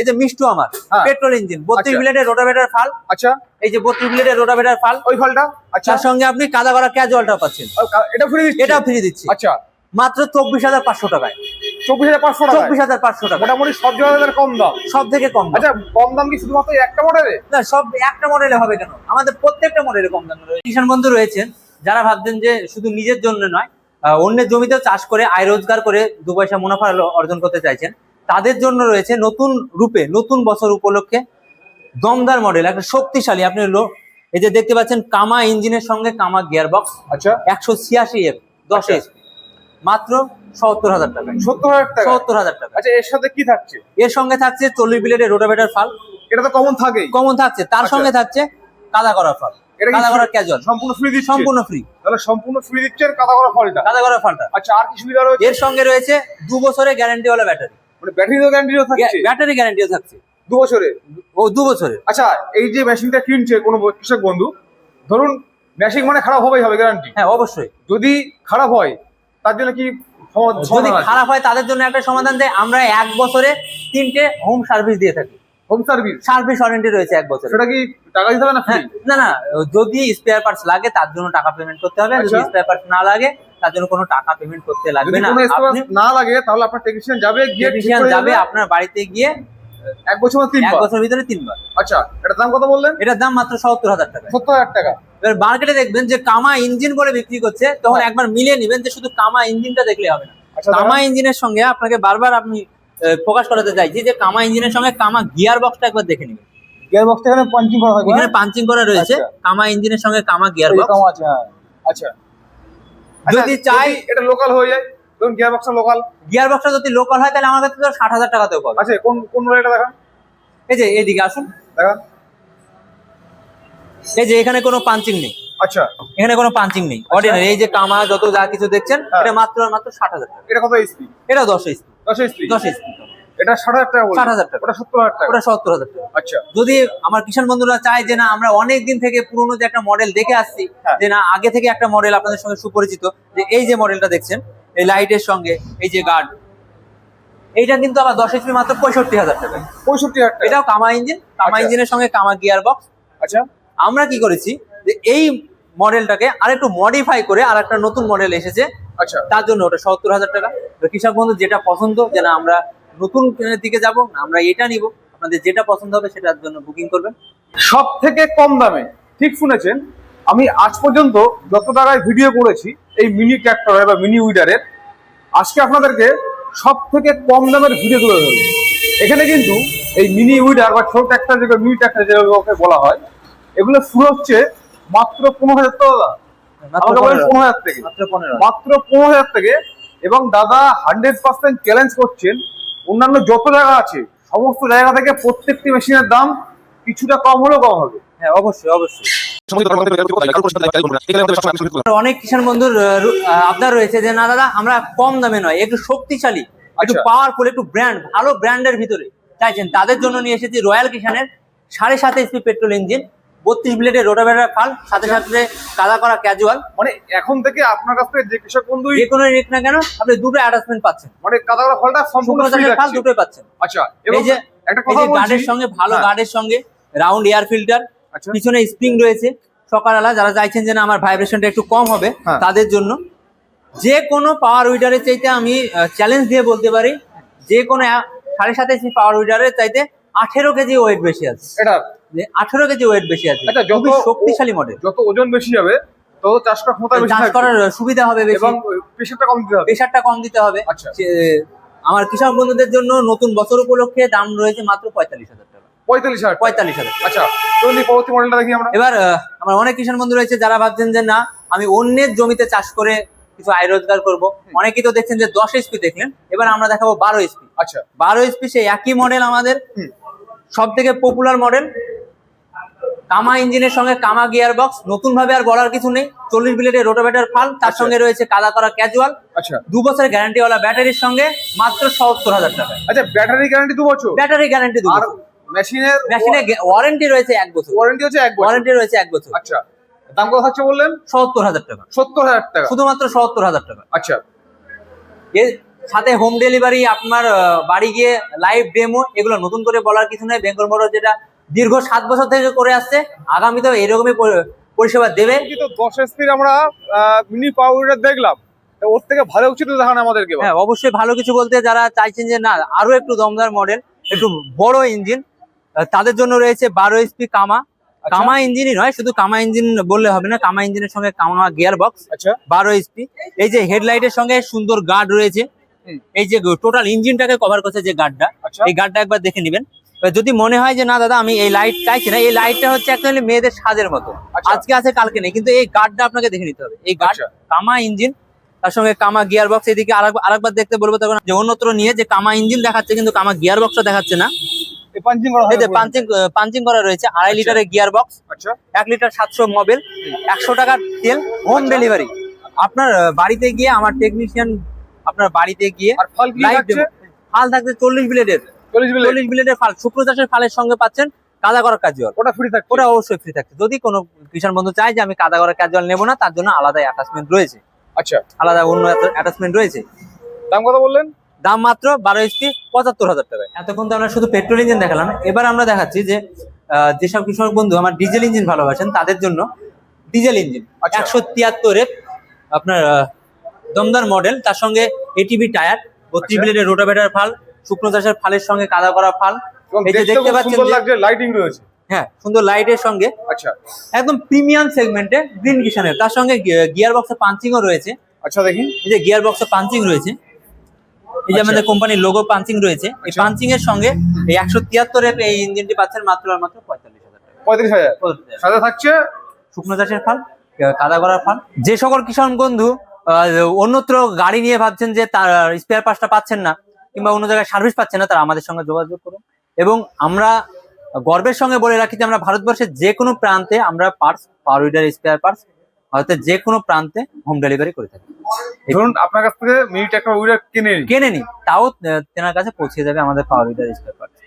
এই যে মিষ্টু আমার হ্যাঁ। পেট্রোল ইঞ্জিন বত্রিশ আচ্ছা। ব্লেডের রোটাভেটার ফাল। আচ্ছা। এই যে বত্রিশ ব্লেডের রোটাভেটার ফাল। ওই ফলটা? আচ্ছা। সঙ্গে আপনি কাদা করা ক্যাজুয়ালটাও পাচ্ছেন। এটা ফ্রি দিচ্ছি? এটাও ফ্রি দিচ্ছি। আচ্ছা। মাত্র চব্বিশ হাজার পাঁচশো টাকায়। চব্বিশ হাজার পাঁচশো টাকা চব্বিশ হাজার পাঁচশো টাকা মোটামুটি সব জায়গায় কম দাম। সব থেকে কম আচ্ছা কম দাম কি শুধুমাত্র একটা মডেলে না সব একটা মডেলে হবে কেন? আমাদের প্রত্যেকটা মডেলে কম দাম রয়েছে। কিষাণ বন্ধু রয়েছেন যারা ভাবছেন যে শুধু নিজের জন্য নয় অন্যের জমিতেও চাষ করে আয় রোজগার করে দু পয়সা মুনাফা অর্জন করতে চাইছেন। তাদের জন্য রয়েছে নতুন রূপে নতুন বছর উপলক্ষে দমদার মডেল একটা শক্তিশালী। আপনি এই যে দেখতে পাচ্ছেন কামা ইঞ্জিনের সঙ্গে কামা গিয়ার বক্স আচ্ছা। একশো ছিয়াশি এফ দশ আচ্ছা। এস মাত্র সত্তর হাজার টাকায় সত্তর হাজার টাকা? সত্তর হাজার টাকা। আচ্ছা এর সাথে কি থাকছে? এর সঙ্গে থাকছে চল্লিশ বিলেটের রোটাভেটার ফাল এটা তো কমন থাকেই। কমন থাকছে। তার আচ্ছা। সঙ্গে থাকছে কাদা করা ফল কাদা করা ক্যাজুয়াল সম্পূর্ণ ফ্রি দিচ্ছে? সম্পূর্ণ ফ্রি তাহলে সম্পূর্ণ ফ্রি দিচ্ছেন কাদা করা ফলটা কাদা করা ফলটা আচ্ছা আর কি সুবিধা রয়েছে? এর সঙ্গে রয়েছে দু বছরের গ্যারান্টি ওয়ালা ব্যাটারি মানে ব্যাটারি তো গ্যারান্টিও থাকছে। ব্যাটারি গ্যারান্টিও থাকছে। দু বছরে ও দু বছরে আচ্ছা এই যে মেশিনটা কিনছে কোনো কৃষক বন্ধু ধরুন মেশিন মানে খারাপ হবেই হবে গ্যারান্টি হ্যাঁ অবশ্যই। যদি খারাপ হয় তার জন্য কি যদি খারাপ হয় তাদের জন্য একটা সমাধান দেয়। আমরা এক বছরে তিনটে হোম সার্ভিস দিয়ে থাকি। হোম সার্ভিস সার্ভিস ওয়ারেন্টি রয়েছে এক বছরে সেটা কি টাকা দিতে হবে না ফ্রি হ্যাঁ না না যদি স্পেয়ার পার্টস লাগে তার জন্য টাকা পেমেন্ট করতে হবে। যদি আচ্ছা। স্পেয়ার পার্টস না লাগে তার জন্য কোনো টাকা পেমেন্ট করতে লাগবে না। না লাগে তাহলে আপনার টেকনিশিয়ান যাবে গিয়ে টেকনিশিয়ান যাবে আপনার বাড়িতে গিয়ে এক বছর তিন এক বছর ভিতরে তিনবার। আচ্ছা এটার দাম কত বললেন? এটার দাম মাত্র সত্তর হাজার টাকা। সত্তর হাজার টাকা। এবার মার্কেটে দেখবেন যে কামা ইঞ্জিন বলে বিক্রি করছে তখন হ্যাঁ। একবার মিলিয়ে নেবেন যে শুধু কামা ইঞ্জিনটা দেখলে হবে না। আচ্ছা কামা ইঞ্জিনের সঙ্গে আপনাকে বারবার আপনি প্রকাশ করাতে চাইছি যে কামা ইঞ্জিনের সঙ্গে কামা গিয়ার বক্সটা একবার দেখে নেবেন। গিয়ার বক্সটা এখানে পাঞ্চিং করা হয় এখানে পাঞ্চিং করা রয়েছে। আচ্ছা। কামা ইঞ্জিনের সঙ্গে কামা গিয়ার বক্স কম আছে হ্যাঁ। আচ্ছা। যদি চাই এটা লোকাল হয়ে যায় ধরুন গিয়ার বক্সটা লোকাল গিয়ার বক্সটা যদি লোকাল হয় তাহলে আমার কাছে তো ষাট হাজার টাকাতেও পাবে। আচ্ছা কোন কোন এটা দেখান? এই যে এইদিকে আসুন। দেখান। এই যে এখানে কোনো পাঞ্চিং নেই। আচ্ছা। এখানে কোনো পাঞ্চিং নেই। অর্ডিনারি এই যে কামা যত যা কিছু দেখছেন হ্যাঁ। এটা মাত্র মাত্র ষাট হাজার টাকা। এটা কত এইচপি এটা দশ এসপি দশ দশ এটা ষাট হাজার টাকা 60,000 টাকা। ওটা সত্তর হাজার টাকা। ওটা সত্তর হাজার টাকা। আচ্ছা। যদি আমার কিষাণ বন্ধুরা চায় যে না আমরা অনেক দিন থেকে পুরনো যে একটা মডেল দেখে আসছি হ্যাঁ। যে না আগে থেকে একটা মডেল আপনাদের সঙ্গে সুপরিচিত যে এই যে মডেলটা দেখছেন এই লাইটের সঙ্গে এই যে গার্ড এইটা কিন্তু আমার দশ এইচপি মাত্র পঁয়ষট্টি হাজার টাকা। পঁয়ষট্টি হাজার এটাও কামা ইঞ্জিন কামা আচ্ছা। ইঞ্জিনের সঙ্গে কামা গিয়ার বক্স। আচ্ছা। আমরা কি করেছি যে এই মডেলটাকে আরেকটু মডিফাই করে আর একটা নতুন মডেল এসেছে তার জন্য ওটা সত্তর হাজার টাকা। তো কৃষক বন্ধু যেটা পছন্দ যে না আমরা নতুন দিকে যাব আমরা এটা নিব। আপনাদের যেটা পছন্দ হবে সেটার জন্য বুকিং করবেন। সব থেকে কম দামে ঠিক শুনেছেন আমি আজ পর্যন্ত যত টাকায় ভিডিও করেছি এই মিনি ট্র্যাক্টরের বা মিনি উইডারের আজকে আপনাদেরকে সব থেকে কম দামের ভিডিও তুলে ধরবো। এখানে কিন্তু এই মিনি উইডার বা ছোট ট্র্যাক্টর যেগুলো মিনি ট্র্যাক্টর যেগুলো ওকে বলা হয় এগুলো শুরু হচ্ছে মাত্র পনেরো হাজার টাকা। আমাকে বলেন পনেরো হাজার থেকে। মাত্র পনেরো হাজার। থেকে এবং দাদা হান্ড্রেড পার্সেন্ট চ্যালেঞ্জ করছেন। অন্যান্য যত জায়গা আছে সমস্ত জায়গা থেকে প্রত্যেকটি মেশিনের দাম কিছুটা কম হলেও কম হবে। হ্যাঁ অবশ্যই অবশ্যই। অনেক কিষাণ বন্ধুর আহ, রু- আহ, আবদার রয়েছে যে না দাদা আমরা কম দামে নয় একটু শক্তিশালী একটু আচ্ছা। পাওয়ারফুল একটু ব্র্যান্ড ভালো ব্র্যান্ডের ভিতরে। চাইছেন। তাদের জন্য নিয়ে এসেছি রয়্যাল কিষানের সাড়ে সাত এইচপি পেট্রোল ইঞ্জিন বত্রিশ ব্লেডের রোটাভেটার ফাল সাথে সাথে কাদা করা ক্যাজুয়াল মানে এখন থেকে আপনার কাছ থেকে যে কৃষক বন্ধু যে কোনো রেট না কেন আপনি দুটো অ্যাটাচমেন্ট পাচ্ছেন। মানে কাদাগড়া ফলটা সম্পূর্ণ ফাল দুটোই পাচ্ছেন। আচ্ছা এই যে একটা কথা গার্ডের সঙ্গে ভালো হ্যাঁ। গার্ডের সঙ্গে রাউন্ড এয়ার ফিল্টার আচ্ছা। পিছনে স্প্রিং রয়েছে। সকালবেলা যারা চাইছেন যে না আমার ভাইব্রেশনটা একটু কম হবে হ্যাঁ। তাদের জন্য যে কোনো পাওয়ার উইডারের চাইতে আমি চ্যালেঞ্জ দিয়ে বলতে পারি যে কোনো সাড়ে সাত এসি পাওয়ার উইডারের চাইতে আঠেরো কেজি ওয়েট বেশি আছে। এটা আঠেরো কেজি ওয়েট বেশি আছে। আচ্ছা, যত- খুবই শক্তিশালী মডেল যত ওজন বেশি হবে তত চাষ করার ক্ষমতা বেশি চাষ করার সুবিধা হবে বেশি। এবং প্রেশারটা কম দিতে হবে। প্রেশারটা কম দিতে হবে। আচ্ছা। আমার কৃষক বন্ধুদের জন্য নতুন বছর উপলক্ষে দাম রয়েছে মাত্র পঁয়তাল্লিশ হাজার টাকা। পঁয়তাল্লিশ হাজার পঁয়তাল্লিশ হাজার আচ্ছা পরবর্তী মডেলটা দেখি আমরা। এবার আমার অনেক কিষাণ বন্ধু রয়েছে যারা ভাবছেন যে না আমি অন্যের জমিতে চাষ করে কিছু আয় রোজগার করব। অনেকেই তো দেখছেন যে দশ এসপি দেখলেন। এবার আমরা দেখাবো বারো এসপি আচ্ছা। বারো এসপি সেই একই মডেল আমাদের। সব থেকে পপুলার মডেল কামা ইঞ্জিনের সঙ্গে কামা গিয়ার বক্স নতুন ভাবে আর বলার কিছু নেই। চল্লিশ বিলেটের রোটোভেটার ফাল তার আচ্ছা। সঙ্গে রয়েছে কাদা করা ক্যাজুয়াল আচ্ছা। দু বছরের গ্যারান্টিওয়ালা ব্যাটারির সঙ্গে মাত্র সত্তর হাজার টাকা। আচ্ছা ব্যাটারি গ্যারান্টি দু বছর? ব্যাটারি গ্যারান্টি দু আর মেশিনের মেশিনে ওয়ারেন্টি রয়েছে এক বছর। ওয়ারেন্টি হচ্ছে এক বছর। ওয়ারেন্টি রয়েছে এক বছর। আচ্ছা। দাম কত থাকছে বললেন? সত্তর হাজার টাকা। সত্তর হাজার টাকা। শুধুমাত্র সত্তর হাজার টাকা। আচ্ছা। এর সাথে হোম ডেলিভারি আপনার বাড়ি গিয়ে লাইভ ডেমো এগুলো নতুন করে বলার কিছু নেই। বেঙ্গল মোটর যেটা দীর্ঘ সাত বছর থেকে করে আসছে। আগামীতেও এরকমই পরিষেবা দেবে। কিন্তু দশ এসপির আমরা মিনি পাওয়ার দেখলাম ওর থেকে ভালো কিছু তো দেখান আমাদেরকে হ্যাঁ অবশ্যই ভালো কিছু বলতে যারা চাইছেন যে না আরও একটু দমদার মডেল একটু বড় ইঞ্জিন তাদের জন্য রয়েছে বারো এসপি কামা। কামা ইঞ্জিনই নয় শুধু কামা ইঞ্জিন বললে হবে না কামা ইঞ্জিনের সঙ্গে কামা গিয়ার বক্স আচ্ছা। বারো এসপি এই যে হেডলাইটের সঙ্গে সুন্দর গার্ড রয়েছে। এই যে টোটাল ইঞ্জিনটাকে কভার করছে যে গার্ডটা আচ্ছা। এই গার্ডটা একবার দেখে নেবেন। যদি মনে হয় যে না দাদা আমি এই লাইট চাইছি না এই লাইটটা হচ্ছে অ্যাকচুয়ালি মেয়েদের সাজের মতো। আচ্ছা। আজকে আছে কালকে নেই। কিন্তু এই গার্ডটা আপনাকে দেখে নিতে হবে। এই গার্ড আচ্ছা। কামা ইঞ্জিন তার সঙ্গে কামা গিয়ার বক্স এদিকে আরেক- আরেকবার দেখতে বলব তখন যে অন্যত্র নিয়ে যে কামা ইঞ্জিন দেখাচ্ছে কিন্তু কামা গিয়ার বক্সটা দেখাচ্ছে না। পাঞ্চিং করা রয়েছে আড়াই আচ্ছা। লিটারের গিয়ার বক্স এক লিটার সাতশো মোবিল একশো টাকার তেল হোম। ডেলিভারি আপনার বাড়িতে গিয়ে আমার টেকনিশিয়ান আপনার বাড়িতে গিয়ে ফাল থাকছে? চল্লিশ ব্লেডের চল্লিশ ব্লেডের ফাল শুক্র চাষের ফালের সঙ্গে পাচ্ছেন কাদা করার কাজল ওটা ফ্রি থাকছে। ওটা অবশ্যই ফ্রি থাকছে। যদি কোনো কিষাণ বন্ধু চায় যে আমি কাদা করার কাজল নেব না তার জন্য আলাদা অ্যাটাচমেন্ট রয়েছে। আচ্ছা। আলাদা অন্য অ্যাটাচমেন্ট রয়েছে। দাম কত বললেন? দাম মাত্র বারো এসপি পঁচাত্তর হাজার টাকায়। এতক্ষণ তো আমরা শুধু পেট্রোল ইঞ্জিন দেখালাম। এবার আমরা দেখাচ্ছি যে যেসব কৃষক বন্ধু আমার ডিজেল ইঞ্জিন ভালোবাসেন তাদের জন্য ডিজেল ইঞ্জিন আচ্ছা। একশো তিয়াত্তরের আপনার দমদার মডেল তার সঙ্গে এটিভি টায়ার বত্রিশ আচ্ছা। ব্লেডের রোটাভেটার ফাল শুকনো চাষের ফালের সঙ্গে কাদা করা ফাল। এবং এই যে দেখতে পাচ্ছেন লাইটিং রয়েছে। হ্যাঁ সুন্দর লাইটের সঙ্গে। আচ্ছা। একদম প্রিমিয়াম সেগমেন্টে গ্রিন কিষানের। তার সঙ্গে গিয়ার বক্সে পাঞ্চিংও রয়েছে। আচ্ছা দেখি। এই যে গিয়ার বক্সে পাঞ্চিং রয়েছে। এই যে আচ্ছা। আমাদের কোম্পানির লোগো পাঞ্চিং রয়েছে। এই আচ্ছা। পাঞ্চিং এর সঙ্গে এই একশো তিয়াত্তর এই ইঞ্জিনটি পাচ্ছেন মাত্র আর মাত্র পঁয়তাল্লিশ হাজার পঁয়ত্রিশ হাজার। সাথে থাকছে? শুকনো চাষের ফাল কাদা করার ফাল। যে সকল কিষাণ বন্ধু অন্যত্র গাড়ি নিয়ে ভাবছেন যে তার স্পেয়ার পার্টসটা পাচ্ছেন না কিংবা অন্য জায়গায় সার্ভিস পাচ্ছে না তারা আমাদের সঙ্গে যোগাযোগ করুন। এবং আমরা গর্বের সঙ্গে বলে রাখি যে আমরা ভারতবর্ষের যে কোনো প্রান্তে আমরা parts power weeder spare parts ভারতের যে কোনো প্রান্তে হোম ডেলিভারি করে থাকি। ধরুন আপনার কাছ থেকে মিনি ট্র্যাক্টর উইডার কিনে কেনে নি তাও তেনার কাছে পৌঁছে যাবে আমাদের পাওয়ার উইডার স্পেয়ার পার্টস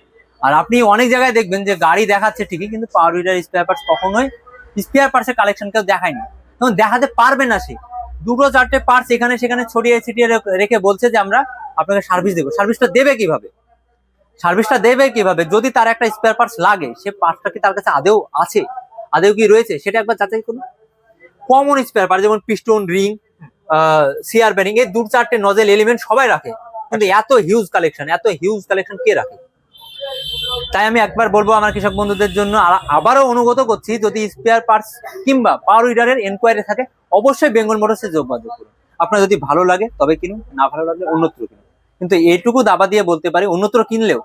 আর আপনি অনেক জায়গায় দেখবেন যে গাড়ি দেখাচ্ছে ঠিকই কিন্তু পাওয়ার উইডার স্পেয়ার পার্টস কখনোই স্পেয়ার পার্টসের কালেকশন কেউ দেখায়নি। তখন দেখাতে পারবে না সে। দুটো চারটে পার্টস এখানে সেখানে ছড়িয়ে ছিটিয়ে রেখে বলছে যে আমরা আপনাকে সার্ভিস দেবো। সার্ভিসটা দেবে কীভাবে? সার্ভিসটা দেবে কীভাবে? যদি তার একটা স্পেয়ার পার্টস লাগে, সে পার্টসটা কি তার কাছে আদেও আছে? আদেও কি রয়েছে? সেটা একবার যাচাই করুন। কমন স্পেয়ার পার্ট যেমন পিস্টন রিং সিআর ব্যারিং এই দু চারটে নজেল এলিমেন্ট সবাই রাখে। কিন্তু এত হিউজ কালেকশন এত হিউজ কালেকশন কে রাখে? তাই আমি একবার বলব আমার কৃষক বন্ধুদের জন্য আবারও অনুগত করছি, যদি স্পেয়ার পার্টস কিংবা পাওয়ার উইডারের এনকোয়ারি থাকে, অবশ্যই বেঙ্গল মোটরসে যোগাযোগ করুন। আপনার যদি ভালো লাগে তবে কিনুন না ভালো লাগলে অন্যত্র কিনুন। কিন্তু এইটুকু দাবা দিয়ে বলতে পারি অন্যত্র কিনলেও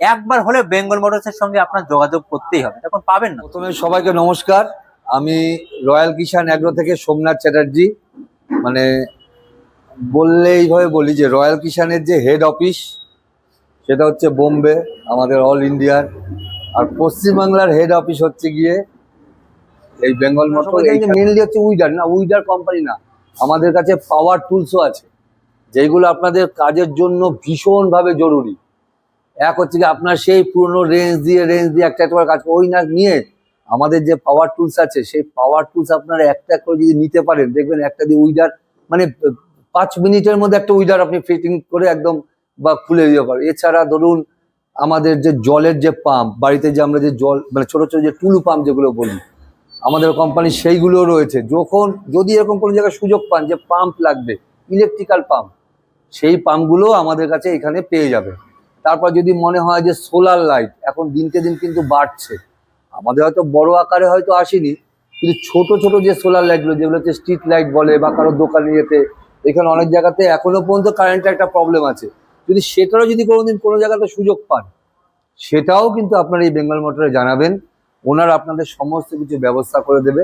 একবার হলে বেঙ্গল মোটরসের সঙ্গে আপনার যোগাযোগ করতেই হবে। তখন পাবেন না। প্রথমে সবাইকে নমস্কার। আমি রয়্যাল কিষান অ্যাগ্রো থেকে সোমনাথ চ্যাটার্জি। মানে বললে এইভাবে বলি যে রয়্যাল কিষানের যে হেড অফিস সেটা হচ্ছে বোম্বে আমাদের অল ইন্ডিয়ার আর পশ্চিমবাংলার হেড অফিস হচ্ছে গিয়ে এই বেঙ্গল মোটর মেনলি হচ্ছে উইডার না উইডার কোম্পানি না। আমাদের কাছে পাওয়ার টুলসও আছে, যেগুলো আপনাদের কাজের জন্য ভীষণভাবে জরুরি। এক হচ্ছে কি আপনার সেই পুরনো রেঞ্জ দিয়ে রেঞ্জ দিয়ে একটা একটা কাজ ওই না, নিয়ে আমাদের যে পাওয়ার টুলস আছে, সেই পাওয়ার টুলস আপনারা একটা করে যদি নিতে পারেন, দেখবেন একটা দিয়ে উইডার মানে পাঁচ মিনিটের মধ্যে একটা উইডার আপনি ফিটিং করে একদম বা খুলে দিতে পারেন। এছাড়া ধরুন আমাদের যে জলের যে পাম্প বাড়িতে যে আমরা যে জল মানে ছোট ছোট যে টুলু পাম্প যেগুলো বলি আমাদের কোম্পানির সেইগুলো রয়েছে। যখন, যদি এরকম কোনো জায়গায় সুযোগ পান যে পাম্প লাগবে ইলেকট্রিক্যাল পাম্প সেই পাম্পগুলো আমাদের কাছে এখানে পেয়ে যাবে। তারপর যদি মনে হয় যে সোলার লাইট এখন দিনকে দিন কিন্তু বাড়ছে। আমাদের হয়তো বড় আকারে হয়তো আসেনি, কিন্তু ছোট ছোট যে সোলার লাইটগুলো যেগুলো হচ্ছে স্ট্রিট লাইট বলে বা কারও দোকানে যেতে, এখানে অনেক জায়গাতে এখনও পর্যন্ত কারেন্টের একটা প্রবলেম আছে। যদি সেটারও যদি কোনোদিন কোনো জায়গাতে সুযোগ পান, সেটাও কিন্তু আপনারা এই বেঙ্গল মোটরে জানাবেন। ওনারা আপনাদের সমস্ত কিছু ব্যবস্থা করে দেবে।